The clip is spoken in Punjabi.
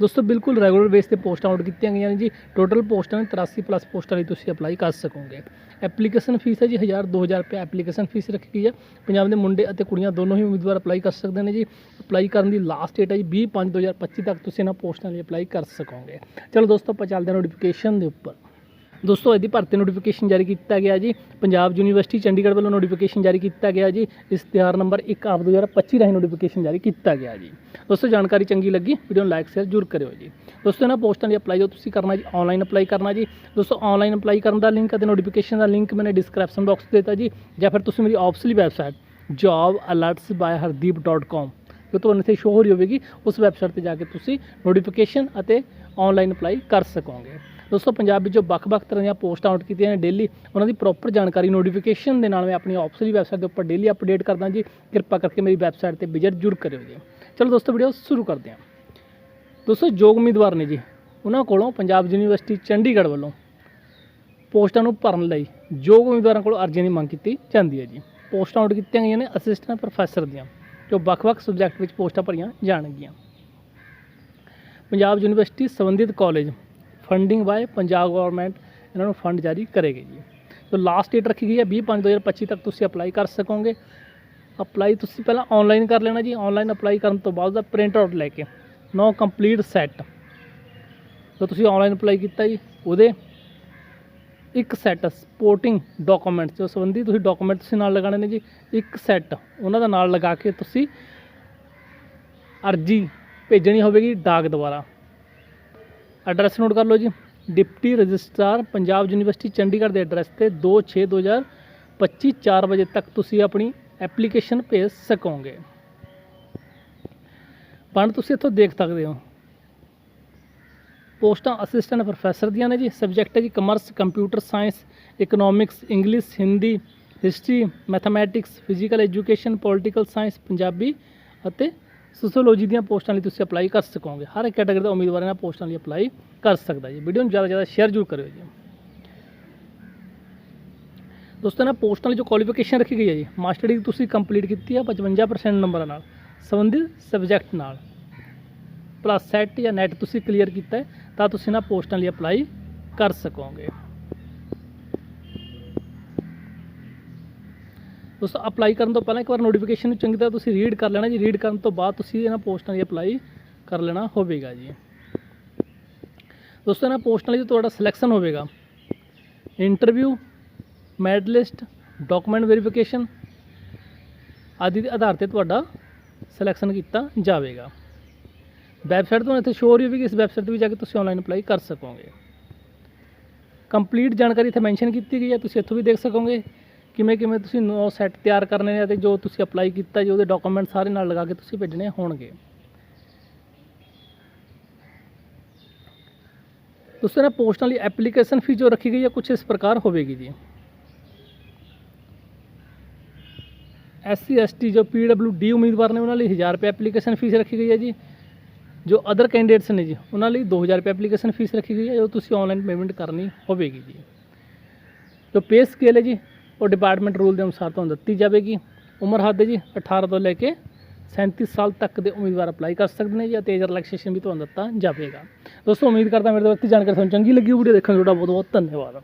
ਦੋਸਤੋ, ਬਿਲਕੁਲ ਰੈਗੂਲਰ ਬੇਸ ਤੇ ਪੋਸਟਾਂ ਆਊਟ ਕੀਤੀਆਂ ਗਈਆਂ ਨੇ ਜੀ। ਟੋਟਲ ਪੋਸਟਾਂ ਨੇ 83 ਪਲੱਸ ਪੋਸਟਾਂ ਲਈ ਤੁਸੀਂ ਅਪਲਾਈ ਕਰ ਸਕੋਗੇ। ਐਪਲੀਕੇਸ਼ਨ ਫੀਸ ਹੈ ਜੀ 1000 2000 ਰੁਪਏ ਐਪਲੀਕੇਸ਼ਨ ਫੀਸ ਰੱਖੀ ਗਈ ਹੈ। ਪੰਜਾਬ ਦੇ ਮੁੰਡੇ ਅਤੇ ਕੁੜੀਆਂ ਦੋਨੋਂ ਹੀ ਉਮੀਦਵਾਰ ਅਪਲਾਈ ਕਰ ਸਕਦੇ ਨੇ ਜੀ। ਅਪਲਾਈ ਕਰਨ ਦੀ ਲਾਸਟ ਡੇਟ ਹੈ ਜੀ 20 5 2025 ਤੱਕ ਤੁਸੀਂ ਇਹਨਾਂ ਪੋਸਟਾਂ ਲਈ ਅਪਲਾਈ ਕਰ ਸਕੋਗੇ। ਚਲੋ ਦੋਸਤੋ, ਆਪਾਂ ਚੱਲਦੇ ਹਾਂ ਨੋਟੀਫਿਕੇਸ਼ਨ ਦੇ ਉੱਪਰ। ਦੋਸਤੋ, ਇਹਦੀ ਭਰਤੀ ਨੋਟੀਫਿਕੇਸ਼ਨ ਜਾਰੀ ਕੀਤਾ ਗਿਆ ਜੀ। ਪੰਜਾਬ ਯੂਨੀਵਰਸਿਟੀ ਚੰਡੀਗੜ੍ਹ ਵੱਲੋਂ ਨੋਟੀਫਿਕੇਸ਼ਨ ਜਾਰੀ ਕੀਤਾ ਗਿਆ ਜੀ। ਇਸ਼ਤਿਹਾਰ ਨੰਬਰ 1 ਆਪ 2025 ਰਾਹੀਂ ਨੋਟੀਫਿਕੇਸ਼ਨ ਜਾਰੀ ਕੀਤਾ ਗਿਆ ਜੀ। ਦੋਸਤੋ, ਜਾਣਕਾਰੀ ਚੰਗੀ ਲੱਗੀ ਵੀਡੀਓ ਨੂੰ ਲਾਈਕ ਸ਼ੇਅਰ ਜ਼ਰੂਰ ਕਰਿਓ ਜੀ। ਦੋਸਤੋ, ਇਹਨਾਂ ਪੋਸਟਾਂ ਲਈ ਅਪਲਾਈ ਜੋ ਤੁਸੀਂ ਕਰਨਾ ਜੀ ਆਨਲਾਈਨ ਅਪਲਾਈ ਕਰਨਾ ਜੀ। ਦੋਸਤੋ ਆਨਲਾਈਨ ਅਪਲਾਈ ਕਰਨ ਦਾ ਲਿੰਕ ਅਤੇ ਨੋਟੀਫਿਕੇਸ਼ਨ ਦਾ ਲਿੰਕ ਮੈਨੇ ਡਿਸਕ੍ਰਿਪਸ਼ਨ ਬਾਕਸ 'ਚ ਦਿੱਤਾ ਜੀ। ਜਾਂ ਫਿਰ ਤੁਸੀਂ ਮੇਰੀ ਆਫਸਲੀ ਵੈਬਸਾਈਟ jobalerts.hardeep.com ਜੋ ਤੁਹਾਨੂੰ ਇੱਥੇ ਸ਼ੋਅ ਹੋ ਰਹੀ ਹੋਵੇਗੀ, ਉਸ ਵੈਬਸਾਈਟ ਤੇ ਜਾ ਕੇ ਤੁਸੀਂ ਨੋਟੀਫਿਕੇਸ਼ਨ ਅਤੇ ਆਨਲਾਈਨ ਅਪਲਾਈ ਕਰ ਸਕੋਗੇ। ਦੋਸਤੋ, ਪੰਜਾਬ ਵਿੱਚ ਜੋ ਵੱਖ-ਵੱਖ ਤਰ੍ਹਾਂ ਦੀਆਂ ਪੋਸਟਾਂ ਆਊਟ ਕੀਤੀਆਂ ਨੇ ਡੇਲੀ ਉਹਨਾਂ ਦੀ ਪ੍ਰੋਪਰ ਜਾਣਕਾਰੀ ਨੋਟੀਫਿਕੇਸ਼ਨ ਦੇ ਨਾਲ ਮੈਂ ਆਪਣੀ ਆਫਸਲੀ ਵੈਬਸਾਈਟ ਦੇ ਉੱਪਰ ਡੇਲੀ ਅਪਡੇਟ ਕਰਦਾ ਜੀ। ਕਿਰਪਾ ਕਰਕੇ ਮੇਰੀ ਵੈਬਸਾਈਟ ਤੇ ਵਿਜ਼ਿਟ ਜ਼ਰੂਰ ਕਰਿਓ ਜੀ। ਚਲੋ ਦੋਸਤੋ ਵੀਡੀਓ ਸ਼ੁਰੂ ਕਰਦੇ ਹਾਂ। ਦੋਸਤੋ, ਯੋਗ ਉਮੀਦਵਾਰ ਨੇ ਜੀ, ਉਹਨਾਂ ਕੋਲੋਂ ਪੰਜਾਬ ਯੂਨੀਵਰਸਿਟੀ ਚੰਡੀਗੜ੍ਹ ਵੱਲੋਂ ਪੋਸਟਾਂ ਨੂੰ ਭਰਨ ਲਈ ਯੋਗ ਉਮੀਦਵਾਰਾਂ ਕੋਲੋਂ ਅਰਜ਼ੀਆਂ ਦੀ ਮੰਗ ਕੀਤੀ ਜਾਂਦੀ ਹੈ ਜੀ। ਪੋਸਟਾਂ ਆਊਟ ਕੀਤੀਆਂ ਗਈਆਂ ਨੇ ਅਸਿਸਟੈਂਟ ਪ੍ਰੋਫੈਸਰ ਦੀਆਂ, ਜੋ ਵੱਖ-ਵੱਖ ਸਬਜੈਕਟ ਵਿੱਚ ਪੋਸਟਾਂ ਭਰੀਆਂ ਜਾਣਗੀਆਂ। ਪੰਜਾਬ ਯੂਨੀਵਰਸਿਟੀ ਸੰਬੰਧਿਤ college funding by Punjab government ਇਹਨਾਂ ਨੂੰ ਫੰਡ ਜਾਰੀ ਕਰੇਗੀ ਜੀ। ਸੋ ਲਾਸਟ ਡੇਟ ਰੱਖੀ ਗਈ ਹੈ 20 5 2025 ਤੱਕ ਤੁਸੀਂ ਅਪਲਾਈ ਕਰ ਸਕੋਗੇ। ਅਪਲਾਈ ਤੁਸੀਂ ਪਹਿਲਾਂ ਆਨਲਾਈਨ ਕਰ ਲੈਣਾ ਜੀ। ਆਨਲਾਈਨ ਅਪਲਾਈ ਕਰਨ ਤੋਂ ਬਾਅਦ ਦਾ ਪ੍ਰਿੰਟ ਆਊਟ ਲੈ ਕੇ। ਨੋ ਕੰਪਲੀਟ ਸੈੱਟ ਜੋ ਤੁਸੀਂ ਆਨਲਾਈਨ ਅਪਲਾਈ ਕੀਤਾ ਜੀ। ਉਹਦੇ ਇੱਕ ਸੈੱਟ ਸਪੋਰਟਿੰਗ ਡਾਕੂਮੈਂਟਸ ਜੋ ਸੰਬੰਧੀ ਤੁਸੀਂ ਡਾਕੂਮੈਂਟ ਤੁਸੀਂ ਨਾਲ ਲਗਾਣੇ ਨੇ ਜੀ, ਇੱਕ ਸੈੱਟ ਉਹਨਾਂ ਦਾ ਨਾਲ ਲਗਾ ਕੇ ਤੁਸੀਂ ਅਰਜੀ ਭੇਜਣੀ ਹੋਵੇਗੀ ਡਾਕ ਦੁਆਰਾ। ਐਡਰੈਸ ਨੋਟ ਕਰ ਲਓ ਜੀ। Deputy registrar Punjab university Chandigarh ਦੇ ਐਡਰੈਸ ਤੇ 2/6/2025 4 ਵਜੇ ਤੱਕ ਤੁਸੀਂ ਆਪਣੀ ਐਪਲੀਕੇਸ਼ਨ ਭੇਜ ਸਕੋਗੇ। ਬਣ ਤੁਸੀਂ ਇੱਥੋਂ ਦੇਖ ਸਕਦੇ ਹੋ। ਪੋਸਟਾਂ ਅਸਿਸਟੈਂਟ ਪ੍ਰੋਫੈਸਰ ਦੀਆਂ ਨੇ ਜੀ। ਸਬਜੈਕਟ ਹੈ ਜੀ commerce computer science economics English Hindi history mathematics physical education political science Punjabi ਅਤੇ ਸੋਸ਼ੀਓਲੋਜੀ ਦੀਆਂ ਪੋਸਟਾਂ ਲਈ ਤੁਸੀਂ ਅਪਲਾਈ ਕਰ ਸਕੋਗੇ। ਹਰ ਇੱਕ ਕੈਟਾਗਰੀ ਦਾ ਉਮੀਦਵਾਰ ਇਹਨਾਂ ਪੋਸਟਾਂ ਲਈ ਅਪਲਾਈ ਕਰ ਸਕਦਾ ਜੀ। ਵੀਡੀਓ ਨੂੰ ਜ਼ਿਆਦਾ ਜ਼ਿਆਦਾ ਸ਼ੇਅਰ ਜ਼ਰੂਰ ਕਰਿਓ ਜੀ। ਦੋਸਤੋ, ਇਹਨਾਂ ਪੋਸਟਾਂ ਲਈ ਜੋ ਕੁਆਲੀਫਿਕੇਸ਼ਨ ਰੱਖੀ ਗਈ ਹੈ ਜੀ ਮਾਸਟਰ ਡਿਗਰੀ ਤੁਸੀਂ ਕੰਪਲੀਟ ਕੀਤੀ ਹੈ 55% ਨੰਬਰਾਂ ਨਾਲ। ਸੰਬੰਧਿਤ ਸਬਜੈਕਟ ਨਾਲ। ਪਲੱਸ ਸੈਟ ਜਾਂ ਨੈਟ ਤੁਸੀਂ ਕਲੀਅਰ ਕੀਤਾ ਹੈ, ਤਾਂ ਤੁਸੀਂ ਇਹਨਾਂ ਪੋਸਟਾਂ ਲਈ ਅਪਲਾਈ ਕਰ ਸਕੋਗੇ। ਦੋਸਤੋ ਅਪਲਾਈ ਕਰਨ ਤੋਂ ਪਹਿਲਾਂ ਇੱਕ ਵਾਰ ਨੋਟੀਫਿਕੇਸ਼ਨ ਨੂੰ ਚੰਗੀ ਤਰ੍ਹਾਂ ਤੁਸੀਂ ਰੀਡ ਕਰ ਲੈਣਾ ਜੀ। ਰੀਡ ਕਰਨ ਤੋਂ ਬਾਅਦ ਤੁਸੀਂ ਇਹਨਾਂ ਪੋਸਟਾਂ ਲਈ ਅਪਲਾਈ ਕਰ ਲੈਣਾ ਹੋਵੇਗਾ ਜੀ। ਦੋਸਤੋ, ਇਹਨਾਂ ਪੋਸਟਾਂ ਲਈ ਤੁਹਾਡਾ ਸਿਲੈਕਸ਼ਨ ਹੋਵੇਗਾ। Interview merit list document verification ਆਦਿ ਦੇ ਆਧਾਰ ਤੇ ਤੁਹਾਡਾ ਸਿਲੈਕਸ਼ਨ ਕੀਤਾ ਜਾਵੇਗਾ। ਵੈਬਸਾਈਟ ਤੋਂ ਇੱਥੇ ਸ਼ੋਅ ਹੋ ਹੋਵੇਗੀ। ਇਸ ਵੈਬਸਾਈਟ ਤੇ ਵੀ ਜਾ ਕੇ ਤੁਸੀਂ ਆਨਲਾਈਨ ਅਪਲਾਈ ਕਰ ਸਕੋਗੇ। ਕੰਪਲੀਟ ਜਾਣਕਾਰੀ ਇੱਥੇ ਮੈਂਸ਼ਨ ਕੀਤੀ ਗਈ ਹੈ। ਤੁਸੀਂ ਇੱਥੋਂ ਵੀ ਦੇਖ ਸਕੋਗੇ। ਕਿਵੇਂ ਕਿਵੇਂ ਤੁਸੀਂ ਨੋ ਸੈੱਟ ਤਿਆਰ ਕਰਨੇ ਨੇ ਅਤੇ ਜੋ ਤੁਸੀਂ ਅਪਲਾਈ ਕੀਤਾ ਜੀ, ਉਹਦੇ ਡਾਕੂਮੈਂਟ ਸਾਰੇ ਨਾਲ ਲਗਾ ਕੇ ਤੁਸੀਂ ਭੇਜਣੇ ਹੋਣਗੇ। ਦੋਸਤੋ ਨਾ ਪੋਸਟਾਂ ਲਈ ਐਪਲੀਕੇਸ਼ਨ ਫੀਸ ਜੋ ਰੱਖੀ ਗਈ ਹੈ ਕੁਝ ਇਸ ਪ੍ਰਕਾਰ ਹੋਵੇਗੀ ਜੀ। ਐਸ ਸੀ ਐਸ ਟੀ ਜੋ ਪੀ ਡਬਲਿਊ ਡੀ ਉਮੀਦਵਾਰ ਨੇ, ਉਹਨਾਂ ਲਈ 1000 ਰੁਪਏ ਐਪਲੀਕੇਸ਼ਨ ਫੀਸ ਰੱਖੀ ਗਈ ਹੈ ਜੀ। ਜੋ ਅਦਰ ਕੈਂਡੀਡੇਟਸ ਨੇ ਜੀ, ਉਹਨਾਂ ਲਈ 2000 ਰੁਪਏ ਐਪਲੀਕੇਸ਼ਨ ਫੀਸ ਰੱਖੀ ਗਈ ਹੈ, ਜੋ ਤੁਸੀਂ ਆਨਲਾਈਨ ਪੇਮੈਂਟ ਕਰਨੀ ਹੋਵੇਗੀ ਜੀ। ਜੋ ਪੇ ਸਕੇਲ ਹੈ ਜੀ ਉਹ ਡਿਪਾਰਟਮੈਂਟ ਰੂਲ ਦੇ ਅਨੁਸਾਰ ਤੁਹਾਨੂੰ ਦਿੱਤੀ ਜਾਵੇਗੀ। ਉਮਰ ਹੱਦ ਹੈ ਜੀ 18 ਤੋਂ ਲੈ ਕੇ 37 ਸਾਲ ਤੱਕ ਦੇ ਉਮੀਦਵਾਰ ਅਪਲਾਈ ਕਰ ਸਕਦੇ ਨੇ ਜਾਂ ਤੇਜ਼ ਰਿਲੈਕਸੇਸ਼ਨ ਵੀ ਤੁਹਾਨੂੰ ਦਿੱਤਾ ਜਾਵੇਗਾ। ਦੋਸਤੋ, ਉਮੀਦ ਕਰਦਾ ਮੇਰੇ ਤੋਂ ਵੱਧ ਜਾਣਕਾਰੀ ਤੁਹਾਨੂੰ ਚੰਗੀ ਲੱਗੀ ਵੀਡੀਓ ਦੇਖਣ ਲਈ ਤੁਹਾਡਾ ਬਹੁਤ ਬਹੁਤ ਧੰਨਵਾਦ।